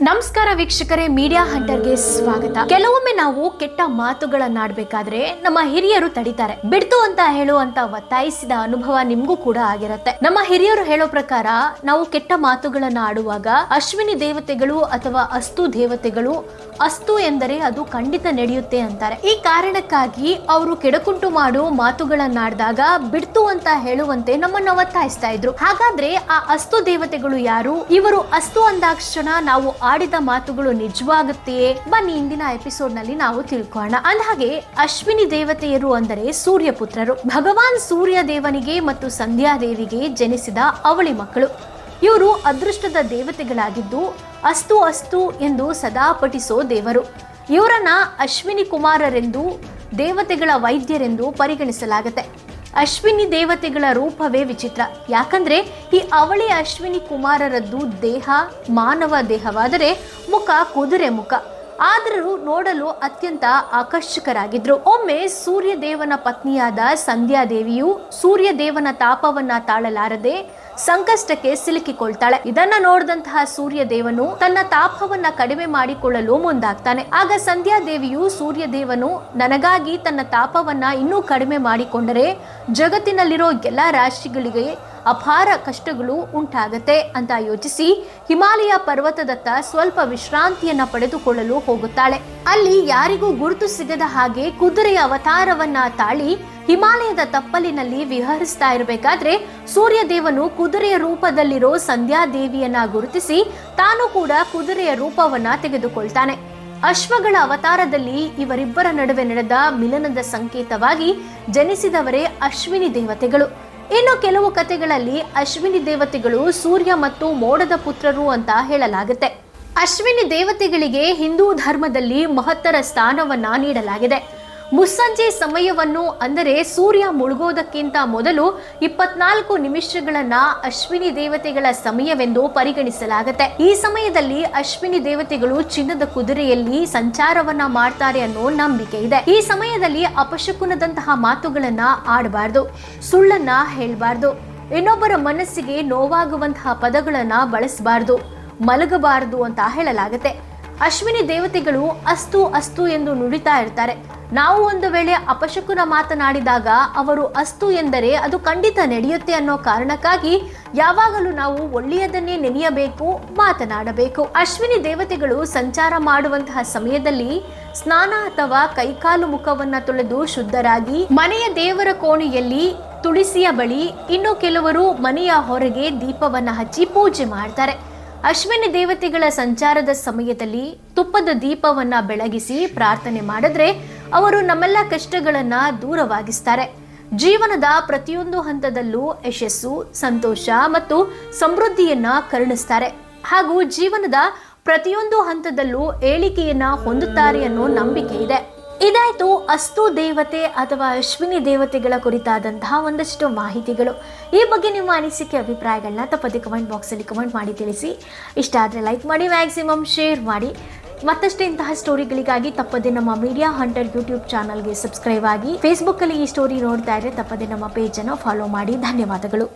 ನಮಸ್ಕಾರ ವೀಕ್ಷಕರೇ ಮೀಡಿಯಾ ಹಂಟರ್ಗೆ ಸ್ವಾಗತ. ಕೆಲವೊಮ್ಮೆ ನಾವು ಕೆಟ್ಟ ಮಾತುಗಳನ್ನಾಡ್ಬೇಕಾದ್ರೆ ನಮ್ಮ ಹಿರಿಯರು ತಡಿತಾರೆ. ಬಿಡ್ತು ಅಂತ ಹೇಳುವಂತ ಒತ್ತಾಯಿಸಿದ ಅನುಭವ ನಿಮ್ಗೂ ಕೂಡ ಆಗಿರುತ್ತೆ. ನಮ್ಮ ಹಿರಿಯರು ಹೇಳೋ ಪ್ರಕಾರ, ನಾವು ಕೆಟ್ಟ ಮಾತುಗಳನ್ನ ಆಡುವಾಗ ಅಶ್ವಿನಿ ದೇವತೆಗಳು ಅಥವಾ ಅಸ್ತು ದೇವತೆಗಳು, ಅಸ್ತು ಎಂದರೆ ಅದು ಖಂಡಿತ ನಡೆಯುತ್ತೆ ಅಂತಾರೆ. ಈ ಕಾರಣಕ್ಕಾಗಿ ಅವರು ಕೆಡಕುಂಟು ಮಾಡೋ ಮಾತುಗಳನ್ನಾಡಿದಾಗ ಬಿಡ್ತು ಅಂತ ಹೇಳುವಂತೆ ನಮ್ಮನ್ನ ಒತ್ತಾಯಿಸ್ತಾ ಇದ್ರು. ಹಾಗಾದ್ರೆ ಆ ಅಸ್ತು ದೇವತೆಗಳು ಯಾರು? ಇವರು ಅಸ್ತು ಅಂದಾಕ್ಷಣ ನಾವು ಆಡಿದ ಮಾತುಗಳು ನಿಜವಾಗುತ್ತೆಯೇ? ಬನ್ನಿ ಇಂದಿನ ಎಪಿಸೋಡ್ನಲ್ಲಿ ನಾವು ತಿಳ್ಕೊಳ್ಳೋಣ. ಅಂದಹಾಗೆ, ಅಶ್ವಿನಿ ದೇವತೆಯರು ಅಂದರೆ ಸೂರ್ಯ ಪುತ್ರರು ಭಗವಾನ್ ಸೂರ್ಯ ದೇವನಿಗೆ ಮತ್ತು ಸಂಧ್ಯಾ ದೇವಿಗೆ ಜನಿಸಿದ ಅವಳಿ ಮಕ್ಕಳು. ಇವರು ಅದೃಷ್ಟದ ದೇವತೆಗಳಾಗಿದ್ದು, ಅಸ್ತು ಅಸ್ತು ಎಂದು ಸದಾ ಪಠಿಸೋ ದೇವರು. ಇವರನ್ನ ಅಶ್ವಿನಿ ಕುಮಾರರೆಂದು, ದೇವತೆಗಳ ವೈದ್ಯರೆಂದು ಪರಿಗಣಿಸಲಾಗುತ್ತೆ. ಅಶ್ವಿನಿ ದೇವತೆಗಳ ರೂಪವೇ ವಿಚಿತ್ರ. ಯಾಕಂದ್ರೆ ಈ ಅವಳಿ ಅಶ್ವಿನಿ ಕುಮಾರರದ್ದು ದೇಹ, ಮಾನವ ದೇಹವಾದರೆ ಮುಖ ಕುದುರೆ ಮುಖ. ಆದರೂ ನೋಡಲು ಅತ್ಯಂತ ಆಕರ್ಷಕರಾಗಿದ್ರು. ಒಮ್ಮೆ ಸೂರ್ಯ ದೇವನ ಪತ್ನಿಯಾದ ಸಂಧ್ಯಾದೇವಿಯು ಸೂರ್ಯದೇವನ ಸೂರ್ಯ ದೇವನ ತಾಪವನ್ನ ತಾಳಲಾರದೆ ಸಂಕಷ್ಟಕ್ಕೆ ಸಿಲುಕಿಕೊಳ್ತಾಳೆ. ಇದನ್ನ ನೋಡಿದಂತಹ ಸೂರ್ಯ ದೇವನು ತನ್ನ ತಾಪವನ್ನ ಕಡಿಮೆ ಮಾಡಿಕೊಳ್ಳಲು ಮುಂದಾಗ್ತಾನೆ. ಆಗ ಸಂಧ್ಯಾ ದೇವಿಯು ಸೂರ್ಯ ನನಗಾಗಿ ತನ್ನ ತಾಪವನ್ನ ಇನ್ನೂ ಕಡಿಮೆ ಮಾಡಿಕೊಂಡರೆ ಜಗತ್ತಿನಲ್ಲಿರೋ ಎಲ್ಲ ರಾಶಿಗಳಿಗೆ ಅಪಾರ ಕಷ್ಟಗಳು ಉಂಟಾಗತ್ತೆ ಅಂತ ಯೋಚಿಸಿ ಹಿಮಾಲಯ ಪರ್ವತದತ್ತ ಸ್ವಲ್ಪ ವಿಶ್ರಾಂತಿಯನ್ನ ಪಡೆದುಕೊಳ್ಳಲು ಹೋಗುತ್ತಾಳೆ. ಅಲ್ಲಿ ಯಾರಿಗೂ ಗುರುತು ಸಿಗದ ಹಾಗೆ ಕುದುರೆಯ ಅವತಾರವನ್ನ ತಾಳಿ ಹಿಮಾಲಯದ ತಪ್ಪಲಿನಲ್ಲಿ ವಿಹರಿಸ್ತಾ ಇರಬೇಕಾದ್ರೆ ಸೂರ್ಯದೇವನು ಕುದುರೆಯ ರೂಪದಲ್ಲಿರೋ ಸಂಧ್ಯಾ ದೇವಿಯನ್ನ ಗುರುತಿಸಿ ತಾನು ಕೂಡ ಕುದುರೆಯ ರೂಪವನ್ನ ತೆಗೆದುಕೊಳ್ತಾನೆ. ಅಶ್ವಗಳ ಅವತಾರದಲ್ಲಿ ಇವರಿಬ್ಬರ ನಡುವೆ ನಡೆದ ಮಿಲನದ ಸಂಕೇತವಾಗಿ ಜನಿಸಿದವರೇ ಅಶ್ವಿನಿ ದೇವತೆಗಳು. ಇನ್ನು ಕೆಲವು ಕಥೆಗಳಲ್ಲಿ ಅಶ್ವಿನಿ ದೇವತೆಗಳು ಸೂರ್ಯ ಮತ್ತು ಮೋಡದ ಪುತ್ರರು ಅಂತ ಹೇಳಲಾಗುತ್ತೆ. ಅಶ್ವಿನಿ ದೇವತೆಗಳಿಗೆ ಹಿಂದೂ ಧರ್ಮದಲ್ಲಿ ಮಹತ್ತರ ಸ್ಥಾನವನ್ನ ನೀಡಲಾಗಿದೆ. ಮುಸ್ಸಂಜೆ ಸಮಯವನ್ನು ಅಂದರೆ ಸೂರ್ಯ ಮುಳುಗೋದಕ್ಕಿಂತ ಮೊದಲು ಇಪ್ಪತ್ನಾಲ್ಕು ನಿಮಿಷಗಳನ್ನ ಅಶ್ವಿನಿ ದೇವತೆಗಳ ಸಮಯವೆಂದು ಪರಿಗಣಿಸಲಾಗುತ್ತೆ. ಈ ಸಮಯದಲ್ಲಿ ಅಶ್ವಿನಿ ದೇವತೆಗಳು ಚಿನ್ನದ ಕುದುರೆಯಲ್ಲಿ ಸಂಚಾರವನ್ನ ಮಾಡ್ತಾರೆ ಅನ್ನೋ ನಂಬಿಕೆ ಇದೆ. ಈ ಸಮಯದಲ್ಲಿ ಅಪಶಕುನದಂತಹ ಮಾತುಗಳನ್ನ ಆಡಬಾರ್ದು, ಸುಳ್ಳನ್ನ ಹೇಳಬಾರ್ದು, ಇನ್ನೊಬ್ಬರ ಮನಸ್ಸಿಗೆ ನೋವಾಗುವಂತಹ ಪದಗಳನ್ನ ಬಳಸಬಾರ್ದು, ಮಲಗಬಾರದು ಅಂತ ಹೇಳಲಾಗುತ್ತೆ. ಅಶ್ವಿನಿ ದೇವತೆಗಳು ಅಸ್ತು ಅಸ್ತು ಎಂದು ನುಡಿತಾ ಇರ್ತಾರೆ. ನಾವು ಒಂದು ವೇಳೆ ಅಪಶಕುನ ಮಾತನಾಡಿದಾಗ ಅವರು ಅಸ್ತು ಎಂದರೆ ಅದು ಖಂಡಿತ ನಡೆಯುತ್ತೆ ಅನ್ನೋ ಕಾರಣಕ್ಕಾಗಿ ಯಾವಾಗಲೂ ನಾವು ಒಳ್ಳೆಯದನ್ನೇ ನೆನೆಯಬೇಕು, ಮಾತನಾಡಬೇಕು. ಅಶ್ವಿನಿ ದೇವತೆಗಳು ಸಂಚಾರ ಮಾಡುವಂತಹ ಸಮಯದಲ್ಲಿ ಸ್ನಾನ ಅಥವಾ ಕೈಕಾಲು ಮುಖವನ್ನ ತೊಳೆದು ಶುದ್ಧರಾಗಿ, ಮನೆಯ ದೇವರ ಕೋಣೆಯಲ್ಲಿ ತುಳಸಿಯ ಬಳಿ ಇನ್ನು ಕೆಲವರು ಮನೆಯ ಹೊರಗೆ ದೀಪವನ್ನ ಹಚ್ಚಿ ಪೂಜೆ ಮಾಡ್ತಾರೆ. ಅಶ್ವಿನಿ ದೇವತೆಗಳ ಸಂಚಾರದ ಸಮಯದಲ್ಲಿ ತುಪ್ಪದ ದೀಪವನ್ನ ಬೆಳಗಿಸಿ ಪ್ರಾರ್ಥನೆ ಮಾಡಿದ್ರೆ ಅವರು ನಮ್ಮೆಲ್ಲ ಕಷ್ಟಗಳನ್ನ ದೂರವಾಗಿಸ್ತಾರೆ. ಜೀವನದ ಪ್ರತಿಯೊಂದು ಹಂತದಲ್ಲೂ ಯಶಸ್ಸು, ಸಂತೋಷ ಮತ್ತು ಸಮೃದ್ಧಿಯನ್ನ ಕರುಣಿಸ್ತಾರೆ. ಹಾಗೂ ಜೀವನದ ಪ್ರತಿಯೊಂದು ಹಂತದಲ್ಲೂ ಏಳಿಗೆಯನ್ನ ಹೊಂದುತ್ತಾರೆ ಅನ್ನೋ ನಂಬಿಕೆ ಇದೆ. ಇದಾಯ್ತು, ಅಸ್ತು ದೇವತೆ ಅಥವಾ ಅಶ್ವಿನಿ ದೇವತೆಗಳ ಕುರಿತಾದಂತಹ ಒಂದಷ್ಟು ಮಾಹಿತಿಗಳು. ಈ ಬಗ್ಗೆ ನಿಮ್ಮ ಅನಿಸಿಕೆ ಅಭಿಪ್ರಾಯಗಳನ್ನ ತಪ್ಪದೆ ಕಮೆಂಟ್ ಬಾಕ್ಸಲ್ಲಿ ಕಮೆಂಟ್ ಮಾಡಿ ತಿಳಿಸಿ. ಇಷ್ಟ ಆದರೆ ಲೈಕ್ ಮಾಡಿ, ಮ್ಯಾಕ್ಸಿಮಮ್ ಶೇರ್ ಮಾಡಿ. ಮತ್ತಷ್ಟು ಇಂತಹ ಸ್ಟೋರಿಗಳಿಗಾಗಿ ತಪ್ಪದೆ ನಮ್ಮ ಮೀಡಿಯಾ ಹಂಟರ್ ಯೂಟ್ಯೂಬ್ ಚಾನಲ್ಗೆ ಸಬ್ಸ್ಕ್ರೈಬ್ ಆಗಿ. ಫೇಸ್ಬುಕ್ಕಲ್ಲಿ ಈ ಸ್ಟೋರಿ ನೋಡ್ತಾ ಇದ್ರೆ ತಪ್ಪದೆ ನಮ್ಮ ಪೇಜನ್ನು ಫಾಲೋ ಮಾಡಿ. ಧನ್ಯವಾದಗಳು.